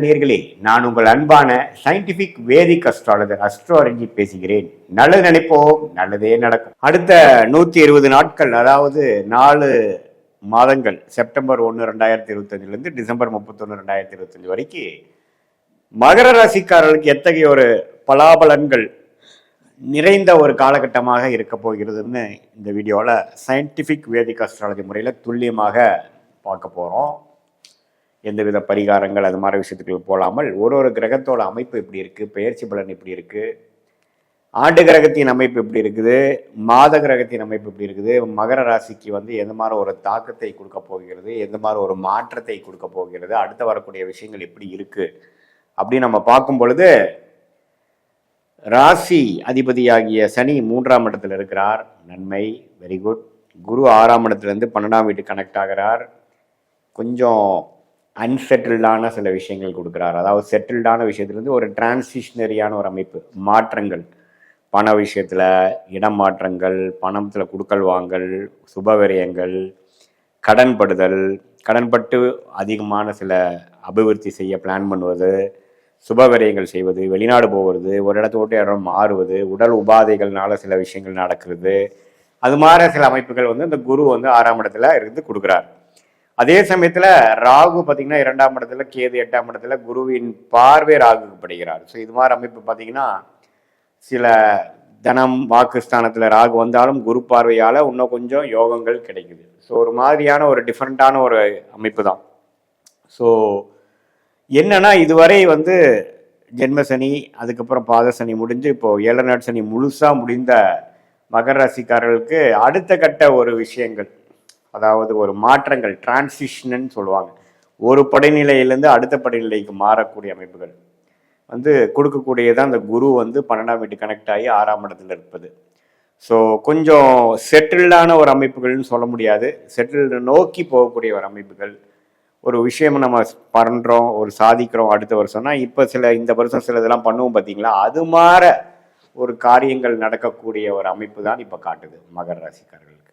நேர்களே நான் உங்கள் அன்பான சயின்டிபிக் வேதிக் அஸ்ட்ராலஜர் அஸ்ட்ரோ அரஞ்சி பேசுகிறேன். நல்லது நினைப்போம் நல்லதே நடக்கும். அடுத்த நூத்தி இருபது நாட்கள் அதாவது நாலு மாதங்கள் செப்டம்பர் ஒன்று ரெண்டாயிரத்தி இருபத்தஞ்சிலேருந்து டிசம்பர் முப்பத்தொன்று ரெண்டாயிரத்தி இருபத்தஞ்சி வரைக்கும் மகர ராசிக்காரர்களுக்கு எத்தகைய ஒரு பலாபலன்கள் நிறைந்த ஒரு காலகட்டமாக இருக்க போகிறதுன்னு இந்த வீடியோவில் சயின்டிஃபிக் வேதிக் அஸ்ட்ராலஜி முறையில் துல்லியமாக பார்க்க போகிறோம் எந்தவித பரிகாரங்கள் அது மாதிரி விஷயத்துக்கு போகாமல் ஒரு ஒரு கிரகத்தோட அமைப்பு எப்படி இருக்குது பெயர்ச்சி பலன் எப்படி இருக்குது ஆண்டு கிரகத்தின் அமைப்பு எப்படி இருக்குது மாத கிரகத்தின் அமைப்பு எப்படி இருக்குது மகர ராசிக்கு வந்து எந்த மாதிரி ஒரு தாக்கத்தை கொடுக்க போகிறது எந்த மாதிரி ஒரு மாற்றத்தை கொடுக்க போகிறது அடுத்து வரக்கூடிய விஷயங்கள் எப்படி இருக்குது அப்படின்னு நம்ம பார்க்கும் பொழுது ராசி அதிபதியாகிய சனி மூன்றாம் இடத்துல இருக்கிறார். நன்மை வெரி குட் குரு ஆறாம் இடத்துலேருந்து பன்னெண்டாம் வீட்டு கனெக்ட் ஆகிறார். கொஞ்சம் அன்செட்டில்டான சில விஷயங்கள் கொடுக்குறார். அதாவது செட்டில்டான விஷயத்துலேருந்து ஒரு டிரான்சிஷனரியான ஒரு அமைப்பு மாற்றங்கள். பண விஷயத்தில் இடம் மாற்றங்கள் பணத்தில் கொடுக்கல் வாங்கல் சுபவிரயங்கள் கடன்படுதல். கடன்பட்டு அதிகமான சில அபிவிருத்தி செய்ய பிளான் பண்ணுவது சுபவிரயங்கள் செய்வது வெளிநாடு போகிறது ஒரு இடத்த விட்டு இடம் மாறுவது உடல் உபாதைகள்னால சில விஷயங்கள் நடக்கிறது. அது மாதிரி சில அமைப்புகள் வந்து இந்த குரு வந்து ஆறாம் இடத்துல இருந்து கொடுக்குறார். அதே சமயத்தில் ராகு பார்த்தீங்கன்னா இரண்டாம் இடத்துல கேது எட்டாம் இடத்துல குருவின் பார்வை ராகுக்கு படுகிறார். ஸோ இது மாதிரி அமைப்பு பார்த்தீங்கன்னா சில தனம் வாக்குஸ்தானத்தில் ராகு வந்தாலும் குரு பார்வையால் இன்னும் கொஞ்சம் யோகங்கள் கிடைக்குது. ஸோ ஒரு மாதிரியான ஒரு டிஃப்ரெண்ட்டான ஒரு அமைப்பு தான். ஸோ என்னன்னா இதுவரை வந்து ஜென்மசனி அதுக்கப்புறம் பாதசனி முடிஞ்சு இப்போ ஏழரை நாட் சனி முழுசாக முடிந்த மகர ராசிக்காரர்களுக்கு அடுத்த கட்ட ஒரு விஷயங்கள் அதாவது ஒரு மாற்றங்கள் டிரான்சிஷன்னு சொல்லுவாங்க. ஒரு படிநிலையிலேருந்து அடுத்த படிநிலைக்கு மாறக்கூடிய அமைப்புகள். வந்து கொடுக்கக்கூடியதான் அந்த குரு வந்து பன்னெண்டாம் வீட்டு கனெக்ட் ஆகி ஆறாம் இடத்துல இருப்பது. ஸோ கொஞ்சம் செட்டில்டான ஒரு அமைப்புகள்னு சொல்ல முடியாது. செட்டில்டு நோக்கி போகக்கூடிய ஒரு அமைப்புகள். ஒரு விஷயம் நம்ம பண்ணுறோம் ஒரு சாதிக்கிறோம் அடுத்த வருஷம்னா இப்போ சில இந்த வருஷம் சில இதெல்லாம் பண்ணுவோம் பார்த்தீங்களா அது மாற ஒரு காரியங்கள் நடக்கக்கூடிய ஒரு அமைப்பு தான் இப்போ காட்டுது மகர ராசிக்காரர்களுக்கு.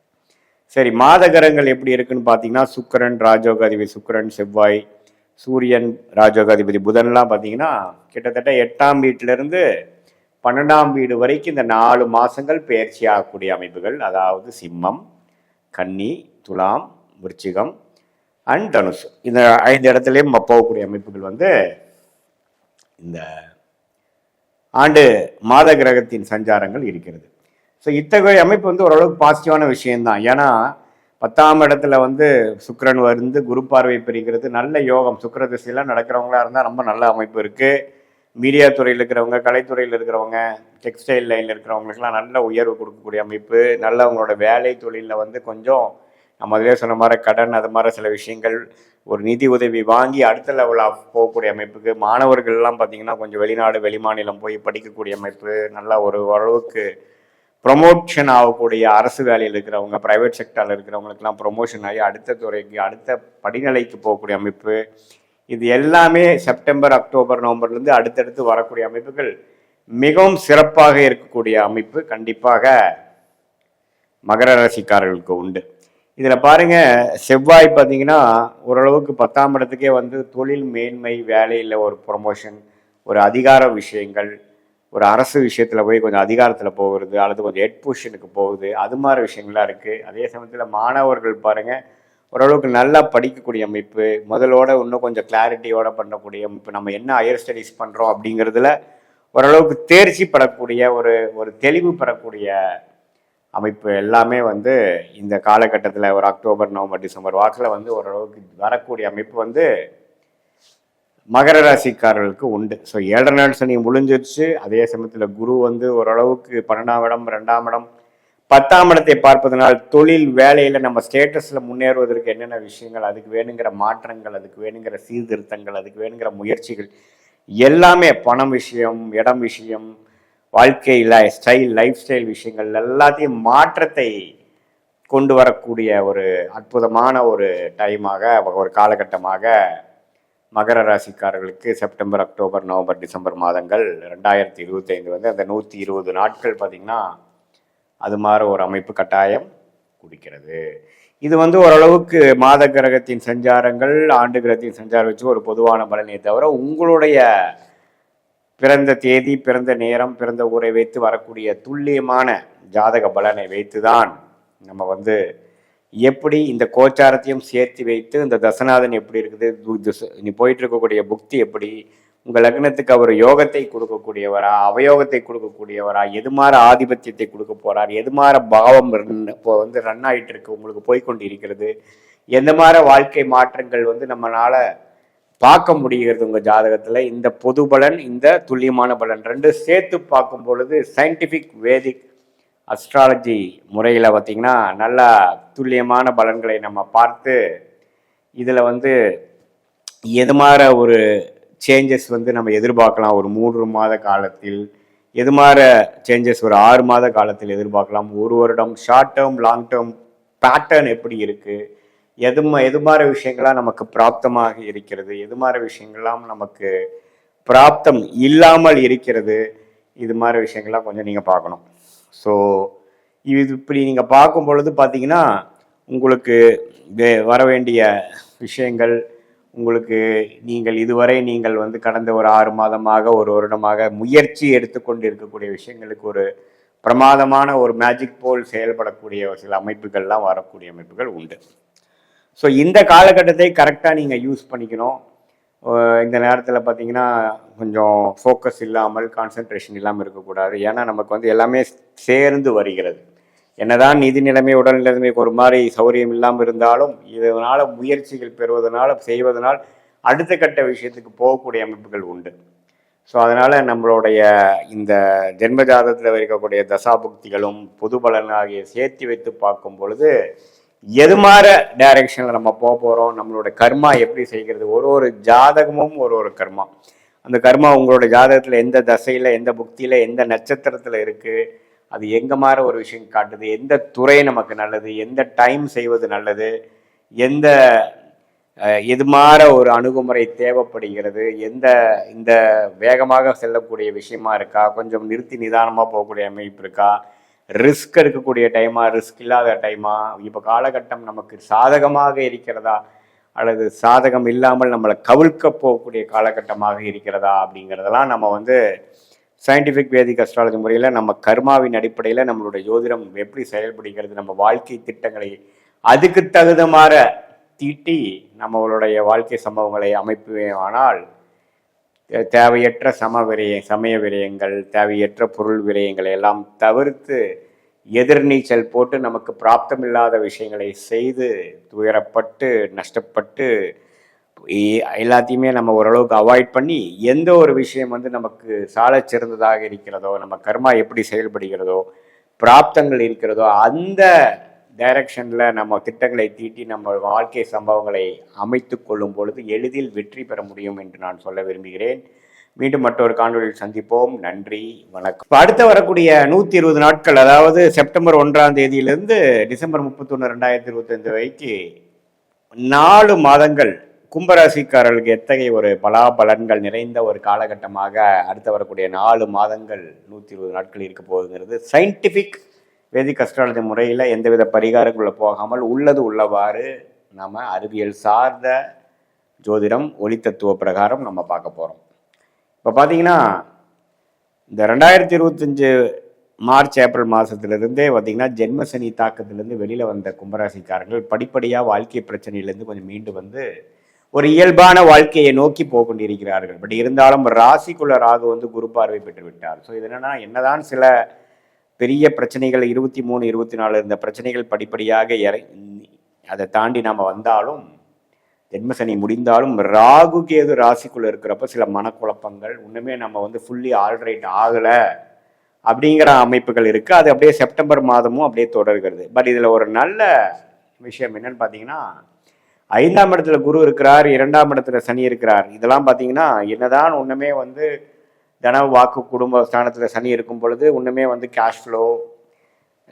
சரி மாதகரங்கள் எப்படி இருக்குன்னு பார்த்தீங்கன்னா சுக்கரன் ராஜோகாதிபதி சுக்கரன் செவ்வாய் சூரியன் ராஜோகாதிபதி புதன்லாம் பார்த்தீங்கன்னா கிட்டத்தட்ட எட்டாம் வீட்டிலிருந்து பன்னெண்டாம் வீடு வரைக்கும் இந்த நாலு மாதங்கள் பயிற்சி ஆகக்கூடிய அமைப்புகள். அதாவது சிம்மம் கன்னி துலாம் விருச்சிகம் அண்ட் தனுசு. இந்த ஐந்து இடத்துலையும் போகக்கூடிய அமைப்புகள் வந்து இந்த ஆண்டு மாத கிரகத்தின் சஞ்சாரங்கள் இருக்கிறது. ஸோ இத்தகைய அமைப்பு வந்து ஓரளவுக்கு பாசிட்டிவான விஷயம்தான். ஏன்னா பத்தாம் இடத்துல வந்து சுக்கரன் வந்து குரு பார்வை பெறுகிறது. நல்ல யோகம். சுக்கர திசையெல்லாம் நடக்கிறவங்களா இருந்தால் ரொம்ப நல்ல அமைப்பு இருக்குது மீடியா துறையில் இருக்கிறவங்க கலைத்துறையில் இருக்கிறவங்க டெக்ஸ்டைல் லைனில் இருக்கிறவங்களுக்குலாம் நல்ல உயர்வு கொடுக்கக்கூடிய அமைப்பு. நல்ல அவங்களோட வேலை தொழிலில் வந்து கொஞ்சம் நம்ம அதிலே சொன்ன மாதிரி கடன் அது மாதிரி சில விஷயங்கள் ஒரு நிதி உதவி வாங்கி அடுத்த லெவலாக போகக்கூடிய அமைப்புக்கு மாணவர்கள்லாம் பார்த்திங்கன்னா கொஞ்சம் வெளிநாடு வெளிமாநிலம் போய் படிக்கக்கூடிய அமைப்பு நல்லா ஒரு ஓரளவுக்கு ப்ரொமோஷன் ஆகக்கூடிய அரசு வேலையில் இருக்கிறவங்க ப்ரைவேட் செக்டரில் இருக்கிறவங்களுக்கெல்லாம் ப்ரொமோஷன் ஆகி அடுத்த துறைக்கு அடுத்த படிநிலைக்கு போகக்கூடிய அமைப்பு. இது எல்லாமே செப்டம்பர் அக்டோபர் நவம்பர்லேருந்து அடுத்தடுத்து வரக்கூடிய அமைப்புகள். மிகவும் சிறப்பாக இருக்கக்கூடிய அமைப்பு கண்டிப்பாக மகர ராசிக்காரர்களுக்கு உண்டு. இதில் பாருங்க செவ்வாய் பார்த்தீங்கன்னா ஓரளவுக்கு பத்தாம் இடத்துக்கே வந்து தொழில் மேன்மை வேலையில் ஒரு ப்ரொமோஷன் ஒரு அதிகார விஷயங்கள் ஒரு அரசு விஷயத்தில் போய் கொஞ்சம் அதிகாரத்தில் போகிறது அல்லது கொஞ்சம் ஹெட் பொசிஷனுக்கு போகுது அது மாதிரி விஷயங்கள்லாம் இருக்குது அதே சமயத்தில் மாணவர்கள் பாருங்கள் ஓரளவுக்கு நல்லா படிக்கக்கூடிய அமைப்பு முதலோட இன்னும் கொஞ்சம் கிளாரிட்டியோட பண்ணக்கூடிய அமைப்பு நம்ம என்ன ஹையர் ஸ்டடீஸ் பண்ணுறோம் அப்படிங்கிறதுல ஓரளவுக்கு தேர்ச்சி பெறக்கூடிய ஒரு ஒரு தெளிவு பெறக்கூடிய அமைப்பு எல்லாமே வந்து இந்த காலகட்டத்தில் ஒரு அக்டோபர் நவம்பர் டிசம்பர் வாக்கில் வந்து ஓரளவுக்கு வரக்கூடிய அமைப்பு வந்து மகர ராசிக்காரர்களுக்கு உண்டு. ஸோ ஏழரை நாள் சனி முடிஞ்சிருச்சு அதே சமயத்தில் குரு வந்து ஓரளவுக்கு பன்னெண்டாம் இடம் ரெண்டாம் இடம். பத்தாம் இடத்தை பார்ப்பதனால் தொழில் வேலையில் நம்ம ஸ்டேட்டஸில் முன்னேறுவதற்கு என்னென்ன விஷயங்கள் அதுக்கு வேணுங்கிற மாற்றங்கள் அதுக்கு வேணுங்கிற சீர்திருத்தங்கள் அதுக்கு வேணுங்கிற முயற்சிகள் எல்லாமே பணம் விஷயம் இடம் விஷயம் வாழ்க்கையில் ஸ்டைல் லைஃப் ஸ்டைல் விஷயங்கள் எல்லாத்தையும் மாற்றத்தை கொண்டு வரக்கூடிய ஒரு அற்புதமான ஒரு டைமாக ஒரு காலகட்டமாக மகர ராசிக்காரர்களுக்கு செப்டம்பர் அக்டோபர் நவம்பர் டிசம்பர் மாதங்கள் ரெண்டாயிரத்தி இருபத்தைந்து வந்து அந்த நூற்றி இருபது நாட்கள் பார்த்திங்கன்னா அது மாதிரி ஒரு அமைப்பு கட்டாயம் குடிக்கிறது. இது வந்து ஓரளவுக்கு மாத கிரகத்தின் சஞ்சாரங்கள் ஆண்டு கிரகத்தின் சஞ்சாரம் வச்சு ஒரு பொதுவான பலனே தவிர உங்களுடைய பிறந்த தேதி பிறந்த நேரம் பிறந்த ஊரை வைத்து வரக்கூடிய துல்லியமான ஜாதக பலனை வைத்து தான் நம்ம வந்து எப்படி இந்த கோச்சாரத்தையும் சேர்த்து வைத்து இந்த தசநாதன் எப்படி இருக்குது நீ போயிட்டு இருக்கக்கூடிய புக்தி எப்படி உங்கள் லக்னத்துக்கு அவர் யோகத்தை கொடுக்கக்கூடியவரா அவயோகத்தை கொடுக்கக்கூடியவரா எது மாதிரி ஆதிபத்தியத்தை கொடுக்க போறார் எது மாதிரி பாவம் இப்போ வந்து ரன் ஆயிட்டு இருக்கு உங்களுக்கு போய்க்கொண்டு இருக்கிறது எந்த மாதிரி வாழ்க்கை மாற்றங்கள் வந்து நம்மளால பார்க்க முடிகிறது உங்கள் ஜாதகத்தில். இந்த பொது பலன் இந்த துல்லியமான பலன் ரெண்டு சேர்த்து பார்க்கும் பொழுது சயின்டிஃபிக் வேதிக் அஸ்ட்ராலஜி முறையில் பார்த்தீங்கன்னா நல்லா துல்லியமான பலன்களை நம்ம பார்த்து இதில் வந்து எது மாதிரி ஒரு சேஞ்சஸ் வந்து நம்ம எதிர்பார்க்கலாம். ஒரு மூன்று மாத காலத்தில் எது மாதிரி சேஞ்சஸ் ஒரு ஆறு மாத காலத்தில் எதிர்பார்க்கலாம். ஒரு வருடம் short term long term pattern எப்படி இருக்குது எது எதுமாற எது மாதிரி நமக்கு பிராப்தமாக இருக்கிறது? எது மாதிரி விஷயங்கள்லாம் நமக்கு பிராப்தம் இல்லாமல் இருக்கிறது? இது மாதிரி விஷயங்கள்லாம் கொஞ்சம் நீங்கள் பார்க்கணும். ஸோ இது இப்படி நீங்கள் பார்க்கும் பொழுது பார்த்தீங்கன்னா உங்களுக்கு வே- வர வேண்டிய விஷயங்கள் உங்களுக்கு நீங்கள் இதுவரை நீங்கள் வந்து கடந்த ஒரு ஆறு மாதமாக ஒரு வருடமாக முயற்சி எடுத்துக்கொண்டு இருக்கக்கூடிய விஷயங்களுக்கு ஒரு பிரமாதமான ஒரு மேஜிக் போல் செயல்படக்கூடிய சில அமைப்புகள்லாம் வரக்கூடிய அமைப்புகள் உண்டு. ஸோ இந்த காலகட்டத்தை கரெக்டாக நீங்கள் யூஸ் பண்ணிக்கணும். இந்த நேரத்தில் பார்த்தீங்கன்னா கொஞ்சம் ஃபோக்கஸ் இல்லாமல் கான்சன்ட்ரேஷன் இல்லாமல் இருக்கக்கூடாது. ஏன்னா நமக்கு வந்து எல்லாமே சேர்ந்து வருகிறது. என்னதான் நிதி நிலைமை உடல் நிலைமைக்கு ஒரு மாதிரி சௌரியம் இல்லாமல் இருந்தாலும் இதனால் முயற்சிகள் பெறுவதனால் செய்வதனால் அடுத்த கட்ட விஷயத்துக்கு போகக்கூடிய அமைப்புகள் உண்டு. ஸோ அதனால் நம்மளுடைய இந்த ஜென்மஜாதத்தில் இருக்கக்கூடிய தசாபுக்திகளும் பொது பலன் ஆகிய சேர்த்து வைத்து பார்க்கும் பொழுது எது மாற டைரக்ஷனில் நம்ம போக போகிறோம் நம்மளோட கர்மா எப்படி செய்கிறது? ஒரு ஒரு ஜாதகமும் ஒரு ஒரு கர்மா. அந்த கர்மா உங்களோட ஜாதகத்தில் எந்த தசையில் எந்த புக்தியில் எந்த நட்சத்திரத்தில் இருக்குது அது எங்கே மாற ஒரு விஷயம் காட்டுது? எந்த துறை நமக்கு நல்லது? எந்த டைம் செய்வது நல்லது? எந்த அஹ், எது மாற ஒரு அணுகுமுறை தேவைப்படுகிறது? எந்த இந்த வேகமாக செல்லக்கூடிய விஷயமா இருக்கா? கொஞ்சம் நிறுத்தி நிதானமாக போகக்கூடிய அமைப்பு இருக்கா? ரிஸ்க் இருக்கக்கூடிய டைமா ரிஸ்க் இல்லாத டைமா இப்போ காலகட்டம் நமக்கு சாதகமாக இருக்கிறதா? அல்லது சாதகம் இல்லாமல் நம்மளை கவிழ்க்க போகக்கூடிய காலகட்டமாக இருக்கிறதா? அப்படிங்கிறதெல்லாம் நம்ம வந்து சயின்டிஃபிக் வேதிக் அஸ்ட்ராலஜி முறையில் நம்ம கர்மாவின் அடிப்படையில் நம்மளுடைய ஜோதிடம் எப்படி செயல்படுகிறது நம்ம வாழ்க்கை திட்டங்களை அதுக்கு தகுந்த மாதிரி தீட்டி நம்மளுடைய வாழ்க்கை சம்பவங்களை அமைப்புவேமானால் ஆனால் தேவையற்ற சம விரய சமய விரயங்கள் தேவையற்ற பொருள் விரயங்களை எல்லாம் தவிர்த்து எதிர்நீச்சல் போட்டு நமக்கு பிராப்தமில்லாத விஷயங்களை செய்து துயரப்பட்டு நஷ்டப்பட்டு எல்லாத்தையுமே நம்ம ஓரளவுக்கு அவாய்ட் பண்ணி எந்த ஒரு விஷயம் வந்து நமக்கு சாலச் சிறந்ததாக இருக்கிறதோ நம்ம கர்மா எப்படி செயல்படுகிறதோ பிராப்தங்கள் இருக்கிறதோ அந்த டைரக்ஷனில் நம்ம திட்டங்களை தீட்டி நம்ம வாழ்க்கை சம்பவங்களை அமைத்து கொள்ளும் பொழுது எளிதில் வெற்றி பெற முடியும் என்று நான் சொல்ல விரும்புகிறேன். மீண்டும் மற்றொரு காணொலியில் சந்திப்போம். நன்றி வணக்கம். இப்போ அடுத்து வரக்கூடிய நூற்றி இருபது நாட்கள் அதாவது செப்டம்பர் ஒன்றாம் தேதியிலிருந்து டிசம்பர் முப்பத்தொன்று ரெண்டாயிரத்தி இருபத்தஞ்சு வரைக்கு நாலு மாதங்கள் கும்பராசிக்காரர்களுக்கு எத்தகைய ஒரு பலாபலன்கள் நிறைந்த ஒரு காலகட்டமாக அடுத்து வரக்கூடிய நாலு மாதங்கள் நூற்றி இருபது நாட்கள் இருக்க போகுதுங்கிறது சயின்டிஃபிக் வேதிக் அஸ்ட்ராலஜி முறையில் எந்தவித பரிகாரங்களும் போகாமல் உள்ளது உள்ளவாறு நம்ம அறிவியல் சார்ந்த ஜோதிடம் ஒளித்தத்துவ பிரகாரம் நம்ம பார்க்க போகிறோம் இப்போ பார்த்தீங்கன்னா இந்த ரெண்டாயிரத்தி இருபத்தஞ்சு மார்ச் ஏப்ரல் மாதத்துலேருந்தே பார்த்தீங்கன்னா ஜென்மசனி தாக்கத்திலேருந்து வெளியில் வந்த கும்பராசிக்காரர்கள் படிப்படியாக வாழ்க்கை பிரச்சனையிலேருந்து கொஞ்சம் மீண்டு வந்து ஒரு இயல்பான வாழ்க்கையை நோக்கி போக கொண்டிருக்கிறார்கள் பட் இருந்தாலும் ராசிக்குள்ள ராகு வந்து குரு பார்வை பெற்று விட்டார். ஸோ இது என்னென்னா என்னதான் சில பெரிய பிரச்சனைகள் இருபத்தி மூணு இருபத்தி நாலு இருந்த பிரச்சனைகள் படிப்படியாக இற அதை தாண்டி நாம் வந்தாலும் ஜென்மசனி முடிந்தாலும் ராகு கேது ராசிக்குள்ள இருக்கிறப்ப சில மனக்குழப்பங்கள் ஒன்றுமே நம்ம வந்து ஃபுல்லி ஆல்ரைட் ஆகலை அப்படிங்கிற அமைப்புகள் இருக்குது அது அப்படியே செப்டம்பர் மாதமும் அப்படியே தொடர்கிறது. பட் இதில் ஒரு நல்ல விஷயம் என்னன்னு பார்த்தீங்கன்னா ஐந்தாம் இடத்துல குரு இருக்கிறார் இரண்டாம் இடத்துல சனி இருக்கிறார். இதெல்லாம் பார்த்தீங்கன்னா என்னதான் ஒன்றுமே வந்து தன வாக்கு குடும்ப ஸ்தானத்தில் சனி இருக்கும் பொழுது ஒன்றுமே வந்து கேஷ் ஃப்ளோ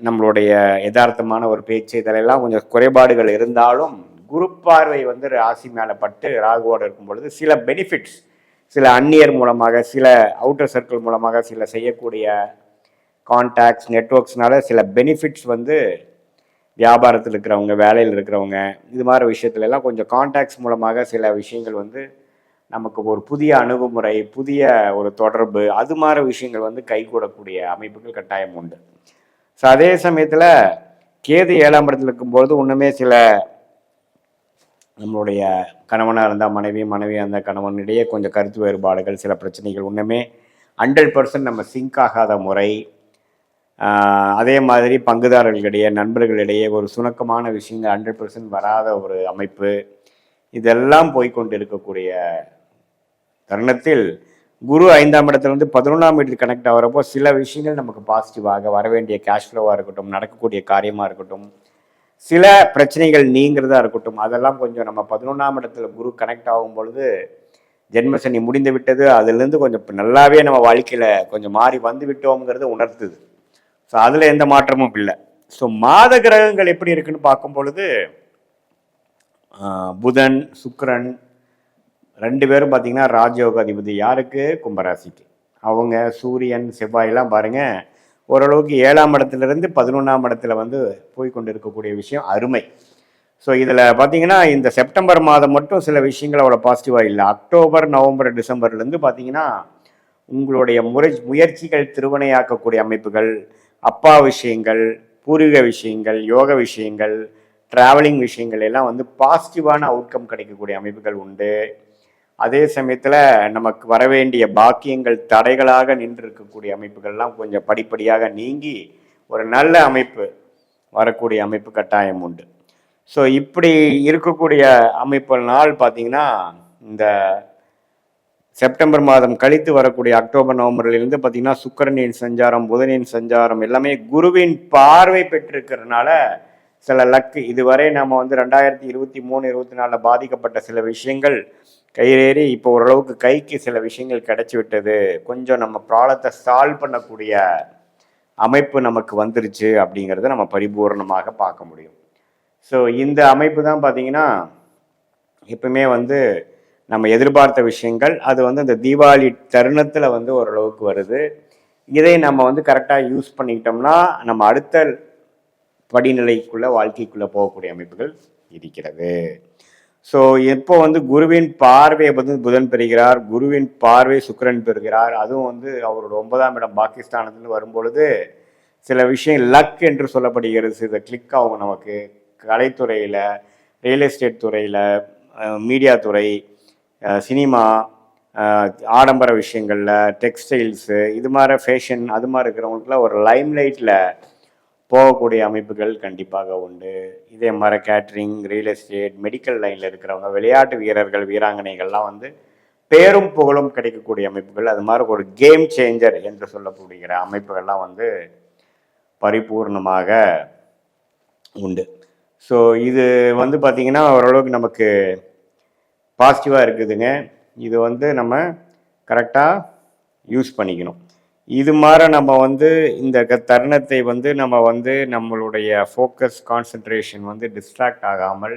நம்மளுடைய யதார்த்தமான ஒரு பேச்சு இதெல்லாம் கொஞ்சம் குறைபாடுகள் இருந்தாலும் குரு பார்வை வந்து ராசி மேலே பட்டு ராகுவோடு இருக்கும் பொழுது சில பெனிஃபிட்ஸ் சில அந்நியர் மூலமாக சில அவுட்டர் சர்க்கிள் மூலமாக சில செய்யக்கூடிய கான்டாக்ட்ஸ் நெட்ஒர்க்ஸ்னால சில பெனிஃபிட்ஸ் வந்து வியாபாரத்தில் இருக்கிறவங்க வேலையில் இருக்கிறவங்க இது மாதிரி விஷயத்துல எல்லாம் கொஞ்சம் கான்டாக்ட்ஸ் மூலமாக சில விஷயங்கள் வந்து நமக்கு ஒரு புதிய அணுகுமுறை புதிய ஒரு தொடர்பு அது மாதிரி விஷயங்கள் வந்து கைகூடக்கூடிய அமைப்புகள் கட்டாயம் உண்டு. ஸோ அதே சமயத்தில் கேது ஏழாம் இடத்துல இருக்கும்போது ஒன்றுமே சில நம்மளுடைய கணவனாக இருந்தால் மனைவி மனைவியாக இருந்தால் கணவனிடையே கொஞ்சம் கருத்து வேறுபாடுகள் சில பிரச்சனைகள் ஒன்றுமே ஹண்ட்ரட் பர்சன்ட் நம்ம சிங்க் ஆகாத முறை. அதே மாதிரி பங்குதாரர்களிடையே நண்பர்களிடையே ஒரு சுணக்கமான விஷயங்கள் ஹண்ட்ரட் பர்சன்ட் வராத ஒரு அமைப்பு. இதெல்லாம் போய்க்கொண்டு இருக்கக்கூடிய தருணத்தில் குரு ஐந்தாம் இடத்துலேருந்து பதினொன்றாம் வீட்டுக்கு கனெக்ட் ஆகிறப்போ சில விஷயங்கள் நமக்கு பாசிட்டிவாக வர வேண்டிய கேஷ் ஃப்ளோவாக இருக்கட்டும் நடக்கக்கூடிய காரியமாக இருக்கட்டும் சில பிரச்சனைகள் நீங்கிறதா இருக்கட்டும் அதெல்லாம் கொஞ்சம் நம்ம பதினொன்றாம் இடத்துல குரு கனெக்ட் ஆகும் பொழுது ஜென்மசனி முடிந்து விட்டது. அதுலேருந்து கொஞ்சம் நல்லாவே நம்ம வாழ்க்கையில் கொஞ்சம் மாறி வந்து விட்டோம்ங்கிறது உணர்த்துது. ஸோ அதில் எந்த மாற்றமும் இல்லை. ஸோ மாத கிரகங்கள் எப்படி இருக்குன்னு பார்க்கும் பொழுது புதன் சுக்கரன் ரெண்டு பேரும் பார்த்தீங்கன்னா ராஜயோக அதிபதி யாருக்கு? கும்பராசிக்கு. அவங்க சூரியன் செவ்வாயெல்லாம் பாருங்க ஓரளவுக்கு ஏழாம் இடத்துலேருந்து பதினொன்றாம் இடத்துல வந்து போய் கொண்டு இருக்கக்கூடிய விஷயம் அருமை. ஸோ இதில் பார்த்தீங்கன்னா இந்த செப்டம்பர் மாதம் மட்டும் சில விஷயங்கள் அவ்வளோ பாசிட்டிவாக இல்லை. அக்டோபர் நவம்பர் டிசம்பர்லேருந்து பார்த்தீங்கன்னா உங்களுடைய முறை முயற்சிகள் திருவனையாக்கக்கூடிய அமைப்புகள் அப்பா விஷயங்கள் பூர்வீக விஷயங்கள் யோக விஷயங்கள் ட்ராவலிங் விஷயங்கள் எல்லாம் வந்து பாசிட்டிவான அவுட்கம் கிடைக்கக்கூடிய அமைப்புகள் உண்டு. அதே சமயத்தில் நமக்கு வரவேண்டிய பாக்கியங்கள் தடைகளாக நின்று இருக்கக்கூடிய அமைப்புகள்லாம் கொஞ்சம் படிப்படியாக நீங்கி ஒரு நல்ல அமைப்பு வரக்கூடிய அமைப்பு கட்டாயம் உண்டு. ஸோ இப்படி இருக்கக்கூடிய அமைப்புனால் பார்த்தீங்கன்னா இந்த செப்டம்பர் மாதம் கழித்து வரக்கூடிய அக்டோபர் நவம்பர்லேருந்து பார்த்தீங்கன்னா சுக்கரனின் சஞ்சாரம் புதனின் சஞ்சாரம் எல்லாமே குருவின் பார்வை பெற்றிருக்கிறதுனால சில லக்கு. இதுவரை நம்ம வந்து ரெண்டாயிரத்தி இருபத்தி மூணு இருபத்தி நாலில் பாதிக்கப்பட்ட சில விஷயங்கள் கையேறி இப்போ ஓரளவுக்கு கைக்கு சில விஷயங்கள் கிடைச்சி விட்டது. கொஞ்சம் நம்ம ப்ராப்ளத்தை சால்வ் பண்ணக்கூடிய அமைப்பு நமக்கு வந்துருச்சு அப்படிங்கிறத நம்ம பரிபூர்ணமாக பார்க்க முடியும். ஸோ இந்த அமைப்பு தான் பார்த்தீங்கன்னா எப்பவுமே வந்து நம்ம எதிர்பார்த்த விஷயங்கள் அது வந்து இந்த தீபாவளி தருணத்தில் வந்து ஓரளவுக்கு வருது. இதை நம்ம வந்து கரெக்டாக யூஸ் பண்ணிக்கிட்டோம்னா நம்ம அடுத்த படிநிலைக்குள்ளே வாழ்க்கைக்குள்ளே போகக்கூடிய அமைப்புகள் இருக்கிறது. ஸோ எப்போ வந்து குருவின் பார்வையை பற்றி புதன் பெறுகிறார் குருவின் பார்வை சுக்கரன் பெறுகிறார் அதுவும் வந்து அவரோட ஒன்பதாம் இடம் பாகிஸ்தானத்துல வரும்பொழுது சில விஷயம் லக் என்று சொல்லப்படுகிறது. சில கிளிக் ஆகும் நமக்கு. கலைத்துறையில் ரியல் எஸ்டேட் துறையில் மீடியா துறை சினிமா ஆடம்பர விஷயங்களில் டெக்ஸ்டைல்ஸு இது மாதிரி ஃபேஷன் அது மாதிரி இருக்கிறவங்களுக்குலாம் ஒரு லைம்லைட்டில் போகக்கூடிய அமைப்புகள் கண்டிப்பாக உண்டு. இதே மாதிரி கேட்ரிங் ரியல் எஸ்டேட் மெடிக்கல் லைனில் இருக்கிறவங்க விளையாட்டு வீரர்கள் வீராங்கனைகள்லாம் வந்து பேரும் புகழும் கிடைக்கக்கூடிய அமைப்புகள். அது மாதிரி ஒரு கேம் சேஞ்சர் என்று சொல்லப்படுகிற அமைப்புகள்லாம் வந்து பரிபூர்ணமாக உண்டு. ஸோ இது வந்து பார்த்திங்கன்னா ஓரளவுக்கு நமக்கு பாசிட்டிவாக இருக்குதுங்க. இது வந்து நம்ம கரெக்டாக யூஸ் பண்ணிக்கணும். இது மாதிரி நம்ம வந்து இந்த க- தருணத்தை வந்து நம்ம வந்து நம்மளுடைய ஃபோக்கஸ் கான்சென்ட்ரேஷன் வந்து டிஸ்ட்ராக்ட் ஆகாமல்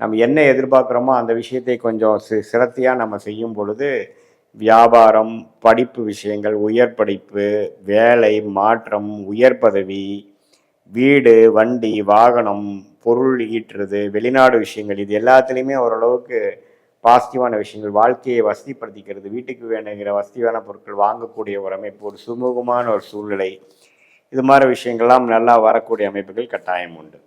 நம்ம என்ன எதிர்பார்க்குறோமோ அந்த விஷயத்தை கொஞ்சம் சி சிரத்தையாக நம்ம செய்யும் பொழுது வியாபாரம் படிப்பு விஷயங்கள் உயர் படிப்பு வேலை மாற்றம் உயர் பதவி வீடு வண்டி வாகனம் பொருள் ஈட்டுறது வெளிநாடு விஷயங்கள் இது எல்லாத்துலேயுமே ஓரளவுக்கு பாசிட்டிவான விஷயங்கள் வாழ்க்கையை வசதிப்படுத்திக்கிறது வீட்டுக்கு வேணுங்கிற வசதியான பொருட்கள் வாங்கக்கூடிய ஒரு அமைப்பு ஒரு சுமூகமான ஒரு சூழ்நிலை. இது மாதிரி விஷயங்கள்லாம் நல்லா வரக்கூடிய அமைப்புகள் கட்டாயம் உண்டு.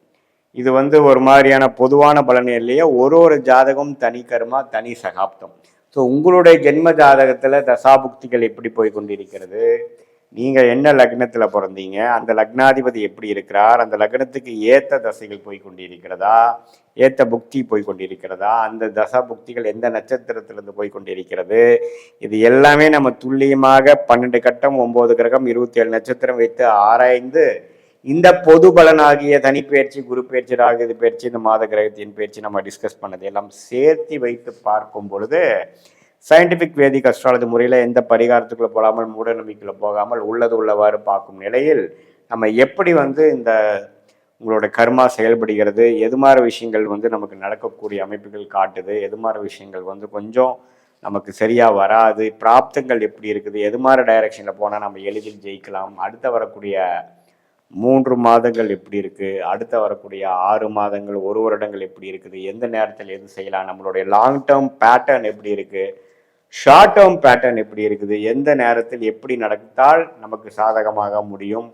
இது வந்து ஒரு மாதிரியான பொதுவான பலன் இல்லையா ஒரு ஒரு ஜாதகம் தனி கர்மா தனி சகாப்தம். ஸோ உங்களுடைய ஜென்ம ஜாதகத்தில் தசாபுக்திகள் எப்படி போய் கொண்டிருக்கிறது? நீங்கள் என்ன லக்னத்தில் பிறந்தீங்க? அந்த லக்னாதிபதி எப்படி இருக்கிறார்? அந்த லக்னத்துக்கு ஏற்ற தசைகள் போய் கொண்டிருக்கிறதா? ஏற்ற புக்தி போய் கொண்டிருக்கிறதா? அந்த தசா புக்திகள் எந்த நட்சத்திரத்திலிருந்து போய் கொண்டிருக்கிறது? இது எல்லாமே நம்ம துல்லியமாக பன்னெண்டு கட்டம் ஒம்பது கிரகம் இருபத்தி ஏழு நட்சத்திரம் வைத்து ஆராய்ந்து இந்த பொது பலனாகிய தனிப்பெயர்ச்சி குரு பயிற்சி ராகுது பயிற்சி இந்த மாத கிரகத்தின் பயிற்சி நம்ம டிஸ்கஸ் பண்ணது எல்லாம் சேர்த்து வைத்து பார்க்கும் பொழுது சயின்டிபிக் வேதிக் அஸ்ட்ராலஜி முறையில் எந்த பரிகாரத்துக்குள்ள போகாமல் மூட நம்பிக்கையில் போகாமல் உள்ளது உள்ளவாறு பார்க்கும் நிலையில் நம்ம எப்படி வந்து இந்த உங்களோட கர்மா செயல்படுகிறது எது மாதிரி விஷயங்கள் வந்து நமக்கு நடக்கக்கூடிய அமைப்புகள் காட்டுது எது மாதிரி விஷயங்கள் வந்து கொஞ்சம் நமக்கு சரியாக வராது பிராப்தங்கள் எப்படி இருக்குது எது மாதிரி டைரக்ஷனில் போனால் நம்ம எளிதில் ஜெயிக்கலாம் அடுத்த வரக்கூடிய மூன்று மாதங்கள் எப்படி இருக்குது அடுத்த வரக்கூடிய ஆறு மாதங்கள் ஒரு வருடங்கள் எப்படி இருக்குது எந்த நேரத்தில் எது செய்யலாம் நம்மளுடைய லாங் டேர்ம் பேட்டர்ன் எப்படி இருக்குது ஷார்ட் டேர்ம் பேட்டர்ன் எப்படி இருக்குது? எந்த நேரத்தில் எப்படி நடந்தால் நமக்கு சாதகமாக முடியும்?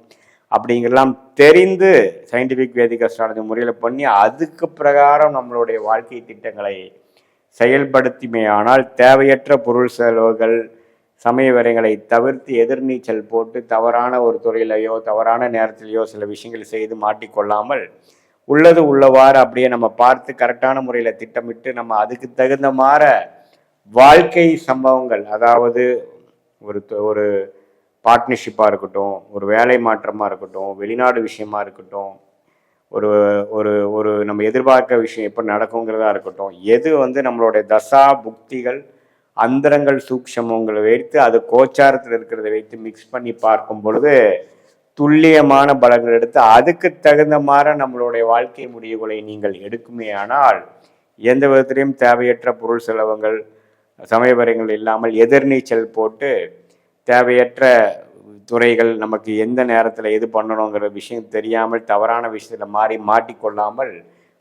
அப்படிங்கெல்லாம் தெரிந்து சயின்டிஃபிக் வேதிக் அஸ்ட்ராலஜி முறையில் பண்ணி அதுக்கு பிரகாரம் நம்மளுடைய வாழ்க்கை திட்டங்களை செயல்படுத்திமையானால் தேவையற்ற பொருள் செலவுகள் சமய விரயங்களை தவிர்த்து எதிர்நீச்சல் போட்டு தவறான ஒரு துறையிலையோ தவறான நேரத்திலேயோ சில விஷயங்கள் செய்து மாட்டிக்கொள்ளாமல் உள்ளது உள்ளவாறு அப்படியே நம்ம பார்த்து கரெக்டான முறையில் திட்டமிட்டு நம்ம அதுக்கு தகுந்த மாற வாழ்க்கை சம்பவங்கள் அதாவது ஒரு ஒரு பார்ட்னர்ஷிப்பாக இருக்கட்டும் ஒரு வேலை மாற்றமாக இருக்கட்டும் வெளிநாடு விஷயமா இருக்கட்டும் ஒரு ஒரு ஒரு நம்ம எதிர்பார்க்க விஷயம் எப்போ நடக்குங்கிறதா இருக்கட்டும் எது வந்து நம்மளுடைய தசா புக்திகள் அந்தரங்கள் சூக்ஷமங்களை வைத்து அது கோச்சாரத்தில் இருக்கிறத வைத்து மிக்ஸ் பண்ணி பார்க்கும் பொழுது துல்லியமான பலங்கள் எடுத்து அதுக்கு தகுந்த மாதிரி நம்மளுடைய வாழ்க்கை முடிவுகளை நீங்கள் எடுக்குமே ஆனால் எந்த விதத்திலையும் தேவையற்ற பொருள் செலவுகள் சமயபுரங்கள் இல்லாமல் எதிர்நீச்சல் போட்டு தேவையற்ற துறைகள் நமக்கு எந்த நேரத்தில் எது பண்ணணுங்கிற விஷயம் தெரியாமல் தவறான விஷயத்தில் மாறி மாட்டிக்கொள்ளாமல்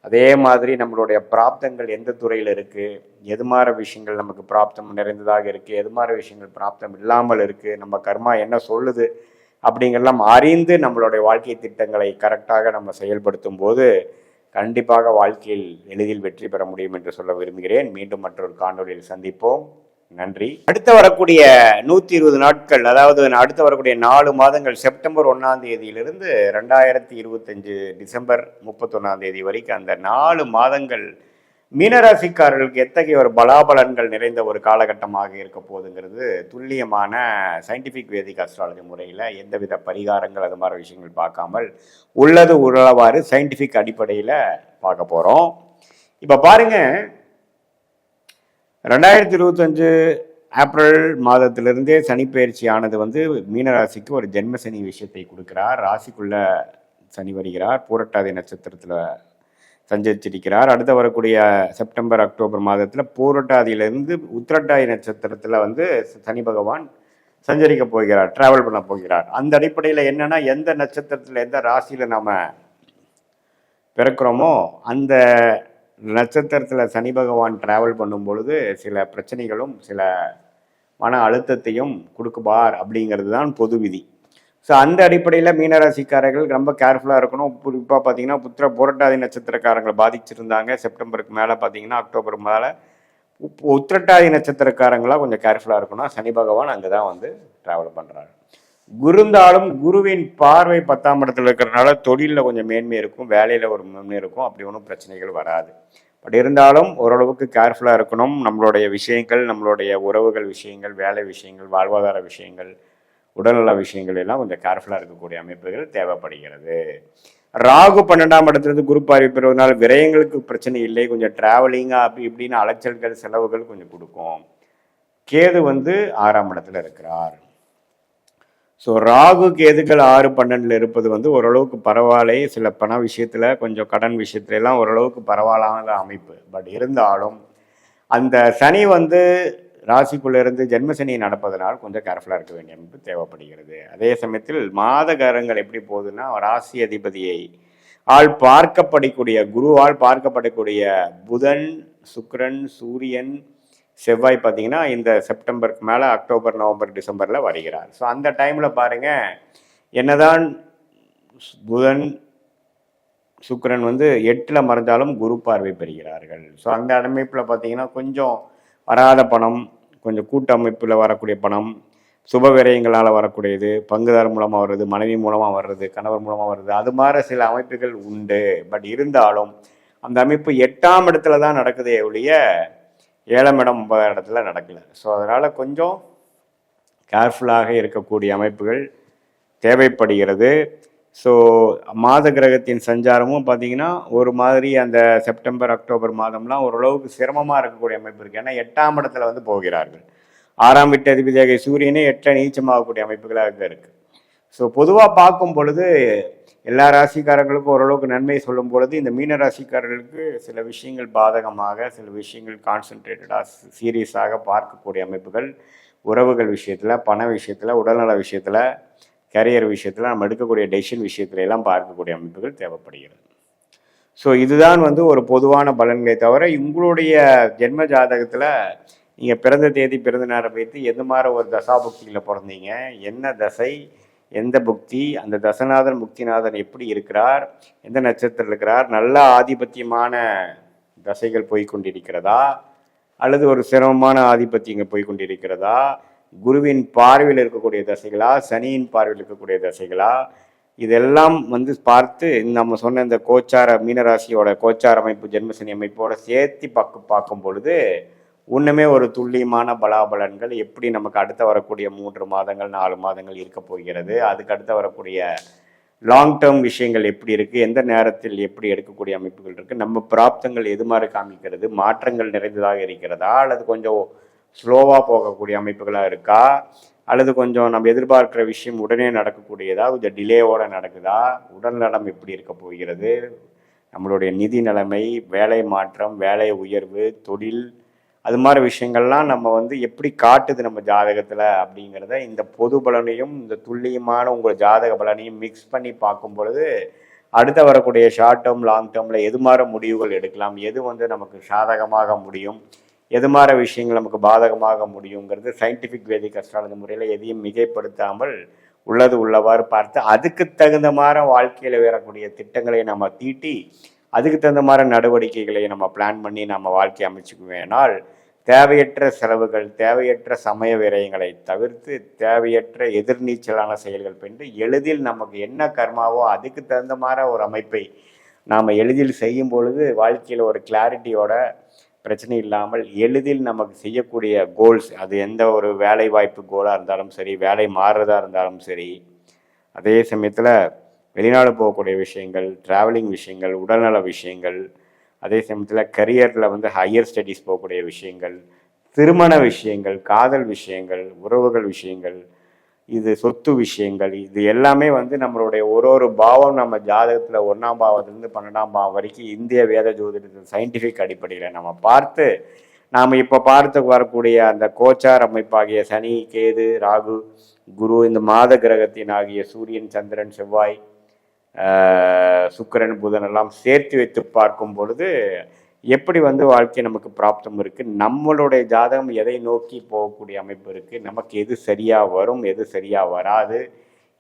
அதே மாதிரி நம்மளுடைய பிராப்தங்கள் எந்த துறையில் இருக்குது எது மாதிரி விஷயங்கள் நமக்கு பிராப்தம் நிறைந்ததாக இருக்குது எது மாதிரி விஷயங்கள் பிராப்தம் இல்லாமல் இருக்குது நம்ம கர்மா என்ன சொல்லுது அப்படிங்கெல்லாம் அறிந்து நம்மளுடைய வாழ்க்கை திட்டங்களை கரெக்டாக நம்ம செயல்படுத்தும் போது கண்டிப்பாக வாழ்க்கையில் எளிதில் வெற்றி பெற முடியும் என்று சொல்ல விரும்புகிறேன். மீண்டும் மற்றொரு காணொலியில் சந்திப்போம். நன்றி. அடுத்து வரக்கூடிய நூற்றி இருபது நாட்கள் அதாவது அடுத்து வரக்கூடிய நாலு மாதங்கள் செப்டம்பர் ஒன்றாம் தேதியிலிருந்து ரெண்டாயிரத்தி இருபத்தஞ்சு டிசம்பர் முப்பத்தொன்னாம் தேதி வரைக்கும் அந்த நாலு மாதங்கள் மீனராசிக்காரர்களுக்கு எத்தகைய ஒரு பலாபலன்கள் நிறைந்த ஒரு காலகட்டமாக இருக்க போகுதுங்கிறது துல்லியமான சயின்டிஃபிக் வேதிக் அஸ்ட்ராலஜி முறையில் எந்தவித பரிகாரங்கள் அது மாதிரி விஷயங்கள் பார்க்காமல் உள்ளது உள்ளவாறு சயின்டிஃபிக் அடிப்படையில் பார்க்க போகிறோம் இப்போ பாருங்க. ரெண்டாயிரத்தி இருபத்தஞ்சு ஏப்ரல் மாதத்திலிருந்தே சனிப்பெயர்ச்சி ஆனது வந்து மீனராசிக்கு ஒரு ஜென்ம சனி விஷயத்தை கொடுக்கிறார். ராசிக்குள்ள சனி வருகிறார். பூரட்டாதி நட்சத்திரத்தில் சஞ்சரிச்சிருக்கிறார். அடுத்து வரக்கூடிய செப்டம்பர் அக்டோபர் மாதத்தில் பூரட்டாதியிலிருந்து உத்திரட்டாதி நட்சத்திரத்தில் வந்து சனி பகவான் சஞ்சரிக்க போகிறார் டிராவல் பண்ண போகிறார். அந்த அடிப்படையில் என்னென்னா எந்த நட்சத்திரத்தில் எந்த ராசியில் நாம் பிறக்கிறோமோ அந்த நட்சத்திரத்தில் சனி பகவான் டிராவல் பண்ணும் பொழுது சில பிரச்சனைகளும் சில மன அழுத்தத்தையும் கொடுக்குபார் அப்படிங்கிறது தான் பொது விதி. ஸோ அந்த அடிப்படையில் மீனராசிக்காரர்கள் ரொம்ப கேர்ஃபுல்லாக இருக்கணும். குறிப்பாக பார்த்தீங்கன்னா புத்திர புரட்டாதி நட்சத்திரக்காரங்களை பாதிச்சிருந்தாங்க. செப்டம்பருக்கு மேலே பார்த்தீங்கன்னா அக்டோபர் மேலே. உத்திரட்டாதி நட்சத்திரக்காரங்களாக கொஞ்சம் கேர்ஃபுல்லாக இருக்கணும். சனி பகவான் அங்கே தான் வந்து ட்ராவல் பண்ணுறாரு குருந்தாலும் குருவின் பார்வை பத்தாம் இடத்துல இருக்கிறனால தொழிலில் கொஞ்சம் மேன்மை இருக்கும். வேலையில் ஒரு மேன்மை இருக்கும். அப்படி ஒன்றும் பிரச்சனைகள் வராது. பட் இருந்தாலும் ஓரளவுக்கு கேர்ஃபுல்லாக இருக்கணும். நம்மளுடைய விஷயங்கள் நம்மளுடைய உறவுகள் விஷயங்கள் வேலை விஷயங்கள் வாழ்வாதார விஷயங்கள் உடல்நல விஷயங்கள் எல்லாம் கொஞ்சம் கேர்ஃபுல்லாக இருக்கக்கூடிய அமைப்புகள் தேவைப்படுகிறது. ராகு பன்னெண்டாம் இடத்துலேருந்து குரு பார்வை விரயங்களுக்கு பிரச்சனை இல்லை. கொஞ்சம் ட்ராவலிங்காக அப்படி இப்படின்னு அலைச்சல்கள் செலவுகள் கொஞ்சம் கொடுக்கும். கேது வந்து ஆறாம் இடத்துல இருக்கிறார். ஸோ ராகு கேதுக்கள் ஆறு பன்னெண்டில் இருப்பது வந்து ஓரளவுக்கு பரவாயில்லை. சில பண விஷயத்தில் கொஞ்சம் கடன் விஷயத்துலலாம் ஓரளவுக்கு பரவாயில்லாத அமைப்பு. பட் இருந்தாலும் அந்த சனி வந்து ராசிக்குள்ள இருந்து நடப்பதனால் கொஞ்சம் கேர்ஃபுல்லாக இருக்க வேண்டிய அமைப்பு தேவைப்படுகிறது. அதே சமயத்தில் மாதகாரங்கள் எப்படி போகுதுன்னா ராசி அதிபதியை ஆள் பார்க்கப்படக்கூடிய குருவால் பார்க்கப்படக்கூடிய புதன் சுக்கரன் சூரியன் செவ்வாய் பார்த்தீங்கன்னா இந்த செப்டம்பருக்கு மேலே அக்டோபர் நவம்பர் டிசம்பரில் வருகிறார். ஸோ அந்த டைமில் பாருங்கள் என்னதான் புதன் சுக்கிரன் வந்து எட்டில் மறைஞ்சாலும் குரு பார்வை பெறுகிறார்கள். ஸோ அந்த அமைப்பில் பார்த்தீங்கன்னா கொஞ்சம் வராத பணம் கொஞ்சம் கூட்டமைப்பில் வரக்கூடிய பணம் சுப விரயங்களால் வரக்கூடியது பங்குதாரர் மூலமாக வர்றது மனைவி மூலமாக வர்றது கணவர் மூலமாக வர்றது அது மாதிரி சில அமைப்புகள் உண்டு. பட் இருந்தாலும் அந்த அமைப்பு எட்டாம் இடத்துல தான் நடக்குதே ஒழிய ஏழாம் இடம் ஒன்பதாம் இடத்துல நடக்கலை. ஸோ அதனால் கொஞ்சம் கேர்ஃபுல்லாக இருக்கக்கூடிய அமைப்புகள் தேவைப்படுகிறது. ஸோ மாத கிரகத்தின் சஞ்சாரமும் பார்த்தீங்கன்னா ஒரு மாதிரி அந்த செப்டம்பர் அக்டோபர் மாதம்லாம் ஓரளவுக்கு சிரமமாக இருக்கக்கூடிய அமைப்பு இருக்குது ஏன்னா எட்டாம் இடத்துல வந்து போகிறார்கள். ஆறாம் வீட்டு அதிபதியாக சூரியனே எட்ட நீச்சமாகக்கூடிய அமைப்புகளாக இருக்குது ஸோ பொதுவாக பார்க்கும் பொழுது எல்லா ராசிக்காரர்களுக்கும் ஓரளவுக்கு நன்மை சொல்லும் பொழுது இந்த மீன ராசிக்காரர்களுக்கு சில விஷயங்கள் பாதகமாக சில விஷயங்கள் கான்சென்ட்ரேட்டடாக சீரியஸாக பார்க்கக்கூடிய அமைப்புகள் உறவுகள் விஷயத்தில் பண விஷயத்தில் உடல்நல விஷயத்தில் கரியர் விஷயத்தில் நம்ம எடுக்கக்கூடிய டெசிஷன் விஷயத்துல எல்லாம் பார்க்கக்கூடிய அமைப்புகள் தேவைப்படுகிறது. ஸோ இதுதான் வந்து ஒரு பொதுவான பலன்களை தவிர உங்களுடைய ஜென்ம ஜாதகத்தில் நீங்கள் பிறந்த தேதி பிறந்த நேரம் வைத்து எந்த மாதிரி ஒரு தசாபுக்தியில் பிறந்தீங்க? என்ன தசை? எந்த புக்தி? அந்த தசநாதன் முக்திநாதன் எப்படி இருக்கிறார்? எந்த நட்சத்திரம் இருக்கிறார்? நல்ல ஆதிபத்தியமான தசைகள் போய்கொண்டிருக்கிறதா அல்லது ஒரு சிரமமான ஆதிபத்தியங்கள் போய்கொண்டிருக்கிறதா குருவின் பார்வையில் இருக்கக்கூடிய தசைகளா சனியின் பார்வையில் இருக்கக்கூடிய தசைகளா இதெல்லாம் வந்து பார்த்து நம்ம சொன்ன இந்த கோச்சார மீனராசியோட கோச்சார அமைப்பு ஜென்மசனி அமைப்போட சேர்த்து பார்க்க பார்க்கும் பொழுது ஒன்றுமே ஒரு துல்லியமான பலாபலன்கள் எப்படி நமக்கு அடுத்த வரக்கூடிய மூன்று மாதங்கள் நாலு மாதங்கள் இருக்க போகிறது அதுக்கு அடுத்த வரக்கூடிய லாங் டேர்ம் விஷயங்கள் எப்படி இருக்குது எந்த நேரத்தில் எப்படி எடுக்கக்கூடிய அமைப்புகள் இருக்குது நம்ம பிராப்தங்கள் எது மாதிரி காமிக்கிறது மாற்றங்கள் நிறைந்ததாக இருக்கிறதா அல்லது கொஞ்சம் ஸ்லோவாக போகக்கூடிய அமைப்புகளாக இருக்கா? அல்லது கொஞ்சம் நம்ம எதிர்பார்க்குற விஷயம் உடனே நடக்கக்கூடியதா? கொஞ்சம் டிலேவோடு நடக்குதா? உடல் நலம் எப்படி இருக்க போகிறது? நம்மளுடைய நிதி நிலைமை வேலை மாற்றம் வேலை உயர்வு தொழில் அது மாதிரி விஷயங்கள்லாம் நம்ம வந்து எப்படி காட்டுது நம்ம ஜாதகத்தில் அப்படிங்கிறத இந்த பொது பலனையும் இந்த துல்லியமான உங்கள் ஜாதக பலனையும் மிக்ஸ் பண்ணி பார்க்கும் பொழுது அடுத்த வரக்கூடிய ஷார்ட் டேர்ம் லாங் டேர்மில் எது மாதிரி முடிவுகள் எடுக்கலாம்? எது வந்து நமக்கு சாதகமாக முடியும்? எது மாதிரி விஷயங்கள் நமக்கு பாதகமாக முடியுங்கிறது சயின்டிஃபிக் வேதிக் அஸ்ட்ராலஜி முறையில் எதையும் மிகைப்படுத்தாமல் உள்ளது உள்ளவாறு பார்த்து அதுக்கு தகுந்த மாதிரி வாழ்க்கையில் வரக்கூடிய திட்டங்களை நம்ம தீட்டி அதுக்கு தகுந்த மாதிரி நடவடிக்கைகளை நம்ம பிளான் பண்ணி நம்ம வாழ்க்கையை அமைச்சுக்குவேனால் தேவையற்ற செலவுகள் தேவையற்ற சமய விரயங்களை தவிர்த்து தேவையற்ற எதிர்நீச்சலான செயல்கள் பெண்டு எளிதில் நமக்கு என்ன கர்மாவோ அதுக்கு தகுந்த மாதிரி ஒரு அமைப்பை நாம் எளிதில் செய்யும் பொழுது வாழ்க்கையில் ஒரு கிளாரிட்டியோட பிரச்சனை இல்லாமல் எளிதில் நமக்கு செய்யக்கூடிய கோல்ஸ் அது எந்த ஒரு வேலை வாய்ப்பு கோலாக இருந்தாலும் சரி வேலை மாறுறதா இருந்தாலும் சரி அதே சமயத்தில் வெளிநாடு போகக்கூடிய விஷயங்கள் ட்ராவலிங் விஷயங்கள் உடல்நல விஷயங்கள் அதே சமயத்தில் கரியரில் வந்து ஹையர் ஸ்டடீஸ் போகக்கூடிய விஷயங்கள் திருமண விஷயங்கள் காதல் விஷயங்கள் உறவுகள் விஷயங்கள் இது சொத்து விஷயங்கள். இது எல்லாமே வந்து நம்மளுடைய ஒரு ஒரு பாவம் நம்ம ஜாதகத்தில் ஒன்றாம் பாவத்திலேருந்து பன்னெண்டாம் பாவம் வரைக்கும் இந்திய வேத ஜோதிடத்தின் சயின்டிஃபிக் அடிப்படையில் நம்ம பார்த்து நாம் இப்போ பார்த்து வரக்கூடிய அந்த கோச்சார் அமைப்பாகிய சனி கேது ராகு குரு இந்த மாத கிரகத்தின் ஆகிய சூரியன் சந்திரன் செவ்வாய் சுக்கரன் சுக்கிரன் புதன் எல்லாம் சேர்த்து வைத்து பார்க்கும் பொழுது எப்படி வந்து வாழ்க்கை நமக்கு பிராப்தம் இருக்குது நம்மளுடைய ஜாதகம் எதை நோக்கி போகக்கூடிய அமைப்பு இருக்குது நமக்கு எது சரியாக வரும் எது சரியாக வராது?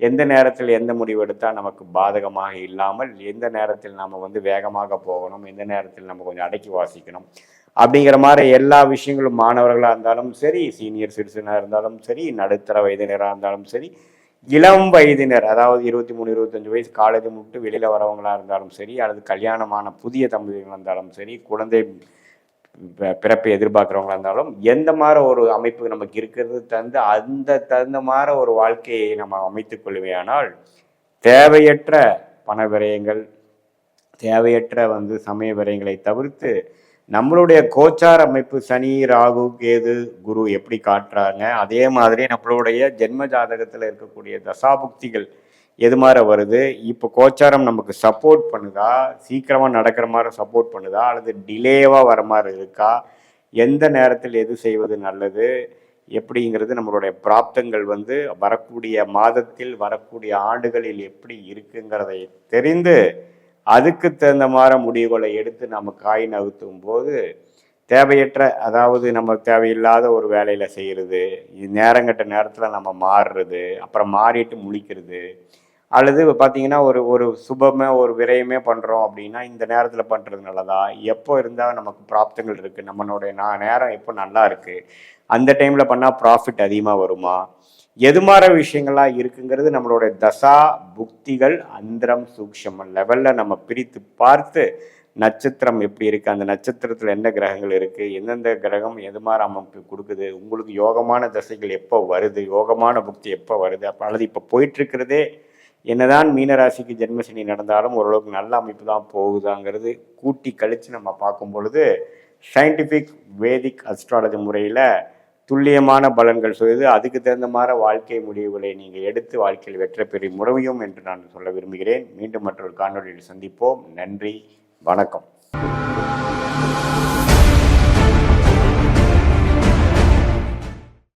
எந்த நேரத்தில் எந்த முடிவு எடுத்தால் நமக்கு பாதகமாக இல்லாமல் எந்த நேரத்தில் நாம் வந்து வேகமாக போகணும் எந்த நேரத்தில் நம்ம கொஞ்சம் அடக்கி வாசிக்கணும்? அப்படிங்கிற மாதிரி எல்லா விஷயங்களும் மாணவர்களாக இருந்தாலும் சரி சீனியர் சிட்டிசனாக இருந்தாலும் சரி நடுத்தர வயதினராக இருந்தாலும் சரி இளம் வயதினர் அதாவது இருபத்தி மூணு இருபத்தஞ்சு வயசு காலேஜ் முட்டு வெளியில் வரவங்களா இருந்தாலும் சரி அல்லது கல்யாணமான புதிய தம்பதிகளாக இருந்தாலும் சரி குழந்தை பிறப்பை எதிர்பார்க்குறவங்களா இருந்தாலும் எந்த மாதிரி ஒரு அமைப்பு நமக்கு இருக்கிறது தந்து அந்த தகுந்த மாதிரி ஒரு வாழ்க்கையை நம்ம அமைத்துக் கொள்வேயானால் தேவையற்ற பண விரயங்கள் தேவையற்ற வந்து சமய விரயங்களை தவிர்த்து நம்மளுடைய கோச்சார் அமைப்பு சனி ராகு கேது குரு எப்படி காட்டுறாங்க? அதே மாதிரி நம்மளுடைய ஜென்ம ஜாதகத்தில் இருக்கக்கூடிய தசாபுக்திகள் எது மாதிரி வருது? இப்போ கோச்சாரம் நமக்கு சப்போர்ட் பண்ணுதா? சீக்கிரமாக நடக்கிற மாதிரி சப்போர்ட் பண்ணுதா? அல்லது டிலேவாக வர மாதிரி இருக்கா? எந்த நேரத்தில் எது செய்வது நல்லது? எப்படிங்கிறது நம்மளுடைய பிராப்தங்கள் வந்து வரக்கூடிய மாதத்தில் வரக்கூடிய ஆண்டுகளில் எப்படி இருக்குங்கிறதை தெரிந்து அதுக்கு தகுந்த மாதிரி முடிவுகளை எடுத்து நம்ம காய் நகர்த்தும் போது தேவையற்ற அதாவது நம்ம தேவையில்லாத ஒரு வேலையில் செய்கிறது இது நேரங்கட்ட நேரத்தில் நம்ம மாறுறது அப்புறம் மாறிட்டு முழிக்கிறது அல்லது பார்த்தீங்கன்னா ஒரு ஒரு சுபமே ஒரு விரயமே பண்ணுறோம் அப்படின்னா இந்த நேரத்தில் பண்ணுறது நல்லதா? எப்போ இருந்தால் நமக்கு பிராப்தங்கள் இருக்குது நம்மளுடைய நான் நேரம் எப்போ நல்லா இருக்குது அந்த டைமில் பண்ணால் ப்ராஃபிட் அதிகமாக வருமா? எது மாதிரி விஷயங்கள்லாம் இருக்குங்கிறது நம்மளுடைய தசா புக்திகள் அந்தரம் சூக்ஷம் லெவலில் நம்ம பிரித்து பார்த்து நட்சத்திரம் எப்படி இருக்குது அந்த நட்சத்திரத்தில் என்ன கிரகங்கள் இருக்குது எந்தெந்த கிரகம் எது மாதிரி அமைப்பு கொடுக்குது உங்களுக்கு யோகமான தசைகள் எப்போ வருது யோகமான புக்தி எப்போ வருது அப்போ அல்லது இப்போ போயிட்டுருக்கிறதே என்னதான் மீனராசிக்கு ஜென்மசனி நடந்தாலும் ஓரளவுக்கு நல்ல அமைப்பு தான் போகுதாங்கிறது கூட்டி கழித்து நம்ம பார்க்கும் பொழுது சயின்டிஃபிக் வேதிக் அஸ்ட்ராலஜி முறையில் துல்லியமான பலன்கள் செய்து அதுக்கு தகுந்த மாதிரி வாழ்க்கை முடிவுகளை நீங்கள் எடுத்து வாழ்க்கையில் வெற்றி பெறி முடியும் என்று நான் சொல்ல விரும்புகிறேன். மீண்டும் மற்றொரு காணொலியில் சந்திப்போம். நன்றி. வணக்கம்.